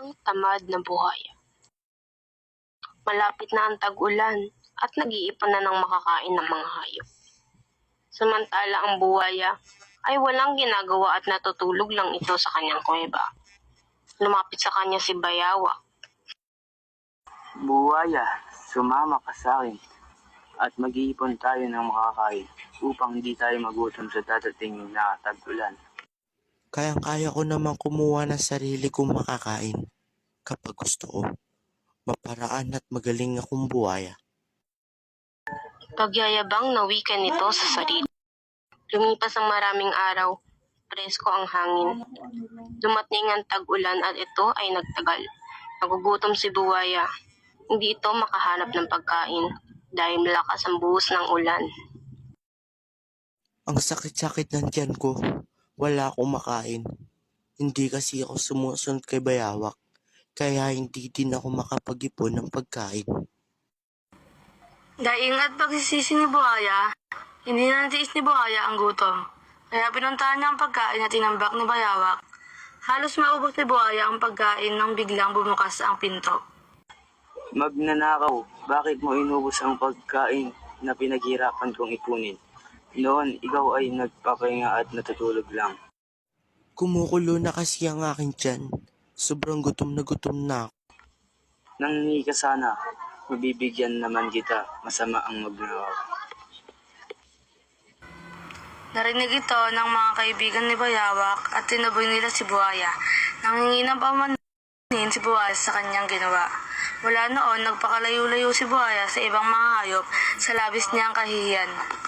Ang tamad na buhaya. Malapit na ang tag-ulan at nag-iipon na ng makakain ng mga hayop. Samantala ang buhaya ay walang ginagawa at natutulog lang ito sa kanyang kuweba. Lumapit sa kanya si Bayawak. Buwaya, sumama ka sa akin at mag-iipon tayo ng makakain upang hindi tayo magutom sa dadating na tag-ulan. Kayang-kaya ko naman kumuha ng sarili kong makakain kapag gusto ko. Maparaan at magaling akong buhaya. Pagyayabang na wika nito sa sarili. Lumipas ang maraming araw, presko ang hangin. Dumating ang tag-ulan at ito ay nagtagal. Nagugutom si Buwaya. Hindi ito makahanap ng pagkain dahil malakas ang buhos ng ulan. Ang sakit-sakit ng tiyan ko. Wala akong makain. Hindi kasi ako sumusunod kay Bayawak. Kaya hindi din ako makapag-ipon ng pagkain. Daing at pagsisisi ni Buhaya, hindi na natiis ni Buhaya ang gutom. Kaya pinuntahan niya ang pagkain na tinambak ni Bayawak. Halos maubos ni Buhaya ang pagkain nang biglang bumukas ang pinto. Magnanakaw, bakit mo inubos ang pagkain na pinaghirapan kong ipunin? Noon, ikaw ay nagpapahinga at natutulog lang. Kumukulo na kasi ang aking tiyan. Sobrang gutom na gutom na ako. Nang ka sana, mabibigyan naman kita, masama ang magnakaw. Narinig ito ng mga kaibigan ni Bayawak at tinaboy nila si Buhaya. Nangingi ng pamanin si Buhaya sa kanyang ginawa. Mula noon, nagpakalayo-layo si Buhaya sa ibang mga hayop sa labis niyang kahihiyan.